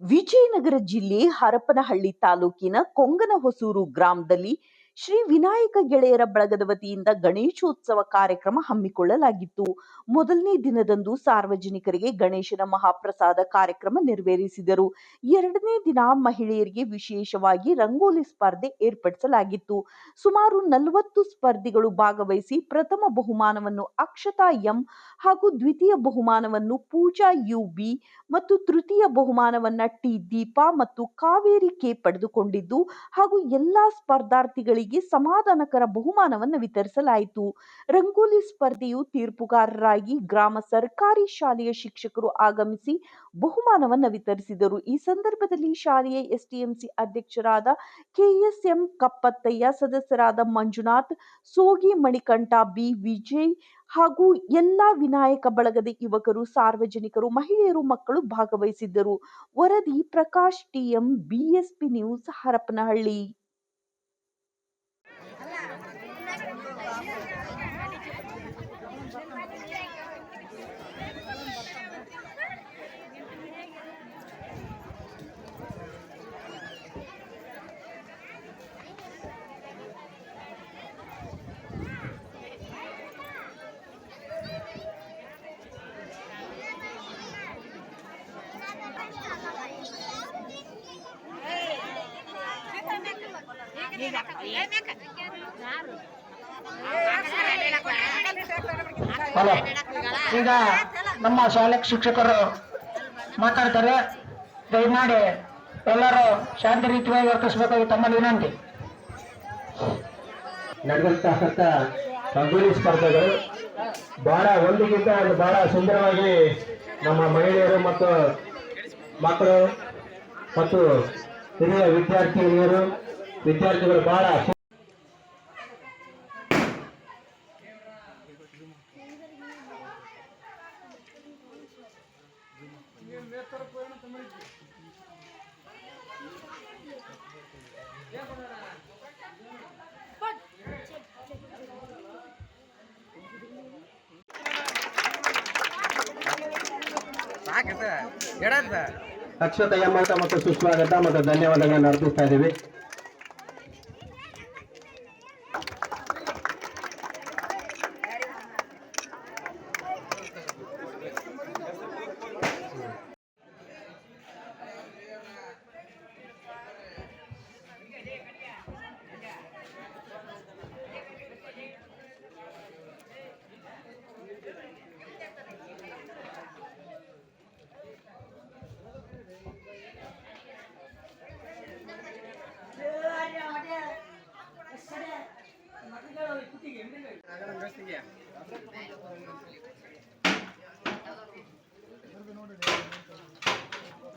ವಿಜಯನಗರ ಜಿಲ್ಲೆ ಹರಪನಹಳ್ಳಿ ತಾಲೂಕಿನ ಕೊಂಗನಹೊಸೂರು ಗ್ರಾಮದಲ್ಲಿ ಶ್ರೀ ವಿನಾಯಕ ಗೆಳೆಯರ ಬಳಗದ ವತಿಯಿಂದ ಗಣೇಶೋತ್ಸವ ಕಾರ್ಯಕ್ರಮ ಹಮ್ಮಿಕೊಳ್ಳಲಾಗಿತ್ತು. ಮೊದಲನೇ ದಿನದಂದು ಸಾರ್ವಜನಿಕರಿಗೆ ಗಣೇಶನ ಮಹಾಪ್ರಸಾದ ಕಾರ್ಯಕ್ರಮ ನೆರವೇರಿಸಿದರು. ಎರಡನೇ ದಿನ ಮಹಿಳೆಯರಿಗೆ ವಿಶೇಷವಾಗಿ ರಂಗೋಲಿ ಸ್ಪರ್ಧೆ ಏರ್ಪಡಿಸಲಾಗಿತ್ತು. ಸುಮಾರು ನಲವತ್ತು ಸ್ಪರ್ಧಿಗಳು ಭಾಗವಹಿಸಿ ಪ್ರಥಮ ಬಹುಮಾನವನ್ನು ಅಕ್ಷತಾ ಎಂ ಹಾಗೂ ದ್ವಿತೀಯ ಬಹುಮಾನವನ್ನು ಪೂಜಾ ಯು ಬಿ ಮತ್ತು ತೃತೀಯ ಬಹುಮಾನವನ್ನ ಟಿ ದೀಪಾ ಮತ್ತು ಕಾವೇರಿ ಕೆ ಪಡೆದುಕೊಂಡಿದ್ದು ಹಾಗೂ ಎಲ್ಲಾ ಸ್ಪರ್ಧಾರ್ಥಿಗಳಿಗೆ ಸಮಾಧಾನಕರ ಬಹುಮಾನವನ್ನು ವಿತರಿಸಲಾಯಿತು. ರಂಗೋಲಿ ಸ್ಪರ್ಧೆಯು ತೀರ್ಪುಗಾರರಾಗಿ ಗ್ರಾಮ ಸರ್ಕಾರಿ ಶಾಲೆಯ ಶಿಕ್ಷಕರು ಆಗಮಿಸಿ ಬಹುಮಾನವನ್ನು ವಿತರಿಸಿದರು. ಈ ಸಂದರ್ಭದಲ್ಲಿ ಶಾಲೆಯ ಎಸ್ಟಿಎಂಸಿ ಅಧ್ಯಕ್ಷರಾದ ಕೆಎಸ್ಎಂ ಕಪ್ಪತ್ತಯ್ಯ, ಸದಸ್ಯರಾದ ಮಂಜುನಾಥ್, ಸೋಗಿ ಮಣಿಕಂಠ, ಬಿ. ವಿಜಯ್ ಹಾಗೂ ಎಲ್ಲಾ ವಿನಾಯಕ ಬಳಗದ ಯುವಕರು, ಸಾರ್ವಜನಿಕರು, ಮಹಿಳೆಯರು, ಮಕ್ಕಳು ಭಾಗವಹಿಸಿದ್ದರು. ವರದಿ Prakash TM, BSP news, Harapanahalli. Hello. ಈಗ ನಮ್ಮ ಶಾಲೆ ಶಿಕ್ಷಕರು ಮಾತಾಡ್ತಾರೆ. ದಯಮಾಡಿ ಎಲ್ಲರೂ ಶಾಂತಿ ರೀತಿಯಾಗಿ ವರ್ತಿಸಬೇಕಾಗಿ ತಮ್ಮಲ್ಲಿ ವಿನಂತಿ. ನಡೆದಂತಹ ರಂಗೋಲಿ ಸ್ಪರ್ಧೆಗಳು ಬಹಳ ಒಂದಿಗಿಂತ ಒಂದು ಬಹಳ ಸುಂದರವಾಗಿ ನಮ್ಮ ಮಹಿಳೆಯರು ಮತ್ತು ಮಕ್ಕಳು ಮತ್ತು ಹಿರಿಯ ವಿದ್ಯಾರ್ಥಿನಿಯರು ವಿದ್ಯಾರ್ಥಿಗಳು ಬಹಳ ಅಕ್ಷತ ಎಂಬಂತ ಮತ್ತು ಸುಸ್ವಾಗತ ಮತ್ತು ಧನ್ಯವಾದಗಳನ್ನು ಅರ್ಪಿಸ್ತಾ ಇದ್ದೀವಿ. Thank you.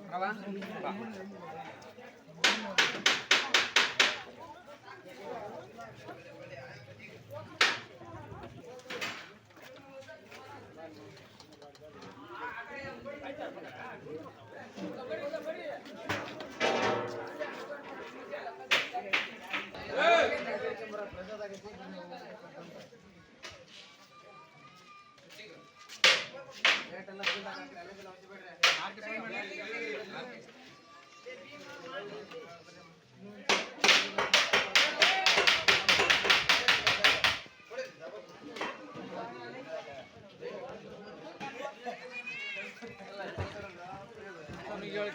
Brava. Va.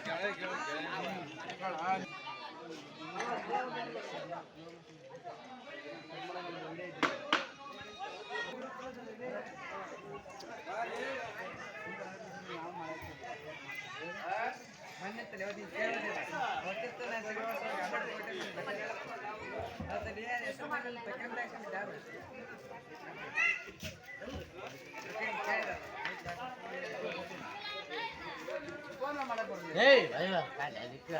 Gracias. ಏಯ್ ಅಯ್ಯೋ ಅದಕ್ಕೆ